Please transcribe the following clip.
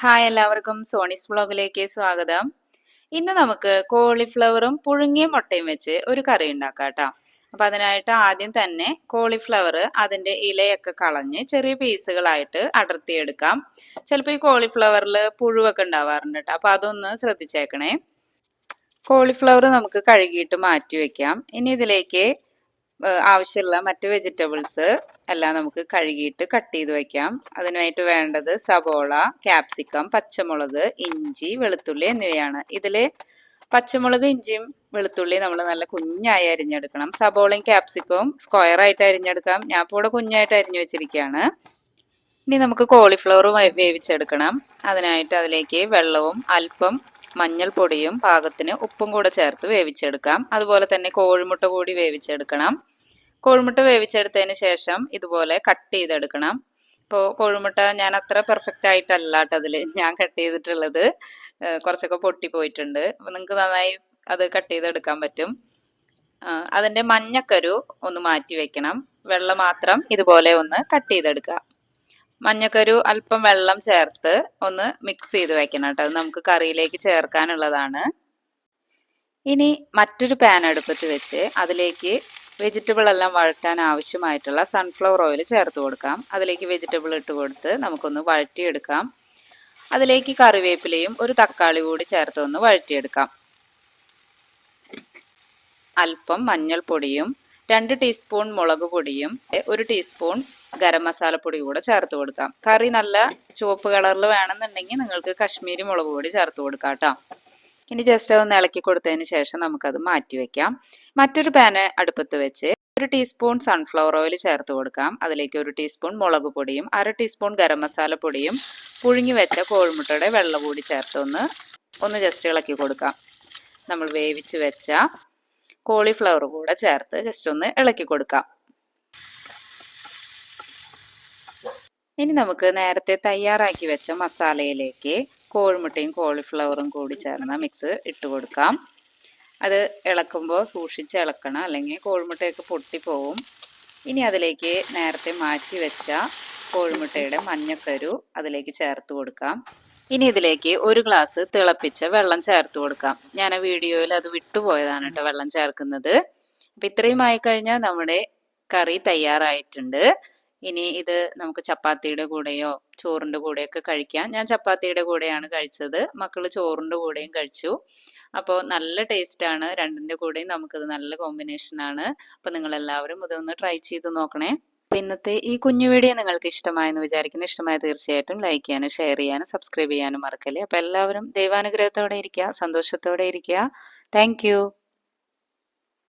Hi എല്ലാവർക്കും സോണിസ് വ്ളോഗിലേക്ക് സ്വാഗതം. ഇന്ന് നമുക്ക് കോളിഫ്ലവറും പുഴുങ്ങിയ മുട്ടയും വെച്ച് ഒരു കറി ഉണ്ടാക്കാം കേട്ടോ. അപ്പൊ അതിനായിട്ട് ആദ്യം തന്നെ കോളിഫ്ലവർ അതിന്റെ ഇലയൊക്കെ കളഞ്ഞ് ചെറിയ പീസുകളായിട്ട് അടർത്തിയെടുക്കാം. ചിലപ്പോൾ ഈ കോളിഫ്ലവറിൽ പുഴുവൊക്കെ ഉണ്ടാവാറുണ്ട് കേട്ടോ. അപ്പൊ അതൊന്ന് ശ്രദ്ധിച്ചേക്കണേ. കോളിഫ്ലവർ നമുക്ക് കഴുകിയിട്ട് മാറ്റി വെക്കാം. ഇനി ഇതിലേക്ക് ആവശ്യമുള്ള മറ്റ് വെജിറ്റബിൾസ് എല്ലാം നമുക്ക് കഴുകിയിട്ട് കട്ട് ചെയ്ത് വയ്ക്കാം അതിനായിട്ട് വേണ്ടത് സബോള ക്യാപ്സിക്കം പച്ചമുളക് ഇഞ്ചി വെളുത്തുള്ളി എന്നിവയാണ്. ഇതിൽ പച്ചമുളക് ഇഞ്ചിയും വെളുത്തുള്ളി നമ്മൾ നല്ല കുഞ്ഞായി അരിഞ്ഞെടുക്കണം. സബോളയും ക്യാപ്സിക്കവും സ്ക്വയറായിട്ട് അരിഞ്ഞെടുക്കാം. ഞാൻ ഇപ്പോൾ ഇവിടെ കുഞ്ഞായിട്ട് അരിഞ്ഞു വെച്ചിരിക്കുകയാണ്. ഇനി നമുക്ക് കോളിഫ്ലവർ വേവിച്ചെടുക്കണം. അതിനായിട്ട് അതിലേക്ക് വെള്ളവും അല്പം മഞ്ഞൾപ്പൊടിയും പാകത്തിന് ഉപ്പും കൂടെ ചേർത്ത് വേവിച്ചെടുക്കാം. അതുപോലെ തന്നെ കോഴിമുട്ട കൂടി വേവിച്ചെടുക്കണം. കോഴിമുട്ട വേവിച്ചെടുത്തതിന് ശേഷം ഇതുപോലെ കട്ട് ചെയ്തെടുക്കണം. ഇപ്പോൾ കോഴിമുട്ട ഞാൻ അത്ര പെർഫെക്റ്റ് ആയിട്ടല്ല അതിൽ ഞാൻ കട്ട് ചെയ്തിട്ടുള്ളത്. കുറച്ചൊക്കെ പൊട്ടിപ്പോയിട്ടുണ്ട് നിങ്ങൾക്ക് നന്നായി അത് കട്ട് ചെയ്തെടുക്കാൻ പറ്റും. അതിന്റെ മഞ്ഞക്കരു ഒന്ന് മാറ്റി വെക്കണം. വെള്ളം മാത്രം ഇതുപോലെ ഒന്ന് കട്ട് ചെയ്തെടുക്കുക. മഞ്ഞക്കരു അല്പം വെള്ളം ചേർത്ത് ഒന്ന് മിക്സ് ചെയ്ത് വെക്കണം കേട്ടോ. അത് നമുക്ക് കറിയിലേക്ക് ചേർക്കാനുള്ളതാണ്. ഇനി മറ്റൊരു പാൻ അടുപ്പത്ത് വെച്ച് അതിലേക്ക് വെജിറ്റബിൾ എല്ലാം വഴറ്റാൻ ആവശ്യമായിട്ടുള്ള സൺഫ്ലവർ ഓയിൽ ചേർത്ത് കൊടുക്കാം. അതിലേക്ക് വെജിറ്റബിൾ ഇട്ട് കൊടുത്ത് നമുക്കൊന്ന് വഴറ്റിയെടുക്കാം. അതിലേക്ക് കറിവേപ്പിലയും ഒരു തക്കാളി കൂടി ചേർത്ത് ഒന്ന് വഴറ്റിയെടുക്കാം. അല്പം മഞ്ഞൾപ്പൊടിയും രണ്ട് ടീസ്പൂൺ മുളക് പൊടിയും ഒരു ടീസ്പൂൺ ഗരം മസാലപ്പൊടി കൂടെ ചേർത്ത് കൊടുക്കാം. കറി നല്ല ചുവപ്പ് കളറിൽ വേണമെന്നുണ്ടെങ്കിൽ നിങ്ങൾക്ക് കശ്മീരി മുളക് പൊടി ചേർത്ത് കൊടുക്കാം കേട്ടോ ഇനി ജസ്റ്റ് ഒന്ന് ഇളക്കി കൊടുത്തതിന് ശേഷം നമുക്കത് മാറ്റി വെക്കാം. മറ്റൊരു പാന് അടുപ്പത്ത് വെച്ച് ഒരു ടീസ്പൂൺ സൺഫ്ലവർ ഓയിൽ ചേർത്ത് കൊടുക്കാം. അതിലേക്ക് ഒരു ടീസ്പൂൺ മുളക് പൊടിയും അര ടീസ്പൂൺ ഗരം മസാല പൊടിയും പുഴുങ്ങി വെച്ച കോഴിമുട്ടയുടെ വെള്ളം കൂടി ചേർത്ത് ഒന്ന് ഒന്ന് ജസ്റ്റ് ഇളക്കി കൊടുക്കാം. നമ്മൾ വേവിച്ച് വെച്ച കോളിഫ്ലവർ കൂടെ ചേർത്ത് ജസ്റ്റ് ഒന്ന് ഇളക്കി കൊടുക്കാം. ഇനി നമുക്ക് നേരത്തെ തയ്യാറാക്കി വെച്ച മസാലയിലേക്ക് കോഴിമുട്ടയും കോളിഫ്ലവറും കൂടി ചേർന്ന മിക്സ് ഇട്ട് കൊടുക്കാം. അത് ഇളക്കുമ്പോൾ സൂക്ഷിച്ച് ഇളക്കണം അല്ലെങ്കിൽ കോഴിമുട്ടയൊക്കെ പൊട്ടിപ്പോവും. ഇനി അതിലേക്ക് നേരത്തെ മാറ്റി വെച്ച കോഴിമുട്ടയുടെ മഞ്ഞക്കരു അതിലേക്ക് ചേർത്ത് കൊടുക്കാം. ഇനി ഇതിലേക്ക് ഒരു ഗ്ലാസ് തിളപ്പിച്ച വെള്ളം ചേർത്ത് കൊടുക്കാം. ഞാൻ ആ വീഡിയോയിൽ അത് വിട്ടുപോയതാണ് കേട്ടോ വെള്ളം ചേർക്കുന്നത്. അപ്പം ഇത്രയും ആയിക്കഴിഞ്ഞാൽ നമ്മുടെ കറി തയ്യാറായിട്ടുണ്ട്. ഇനി ഇത് നമുക്ക് ചപ്പാത്തിയുടെ കൂടെയോ ചോറിന്റെ കൂടെയൊക്കെ കഴിക്കാം. ഞാൻ ചപ്പാത്തിയുടെ കൂടെയാണ് കഴിച്ചത്. മക്കൾ ചോറിന്റെ കൂടെയും കഴിച്ചു. അപ്പോൾ നല്ല ടേസ്റ്റാണ് രണ്ടിന്റെ കൂടെയും നമുക്കത് നല്ല കോമ്പിനേഷനാണ് അപ്പോൾ നിങ്ങളെല്ലാവരും ഇതൊന്ന് ട്രൈ ചെയ്ത് നോക്കണേ. അപ്പോൾ ഇന്നത്തെ ഈ കുഞ്ഞു വീഡിയോ നിങ്ങൾക്ക് ഇഷ്ടമായെന്ന് വിചാരിക്കുന്നു. ഇഷ്ടമായ തീർച്ചയായിട്ടും ലൈക്ക് ചെയ്യാനും ഷെയർ ചെയ്യാനും സബ്സ്ക്രൈബ് ചെയ്യാനും മറക്കല്ലേ. അപ്പോൾ എല്ലാവരും ദൈവാനുഗ്രഹത്തോടെ ഇരിക്കുക സന്തോഷത്തോടെ ഇരിക്കുക. താങ്ക്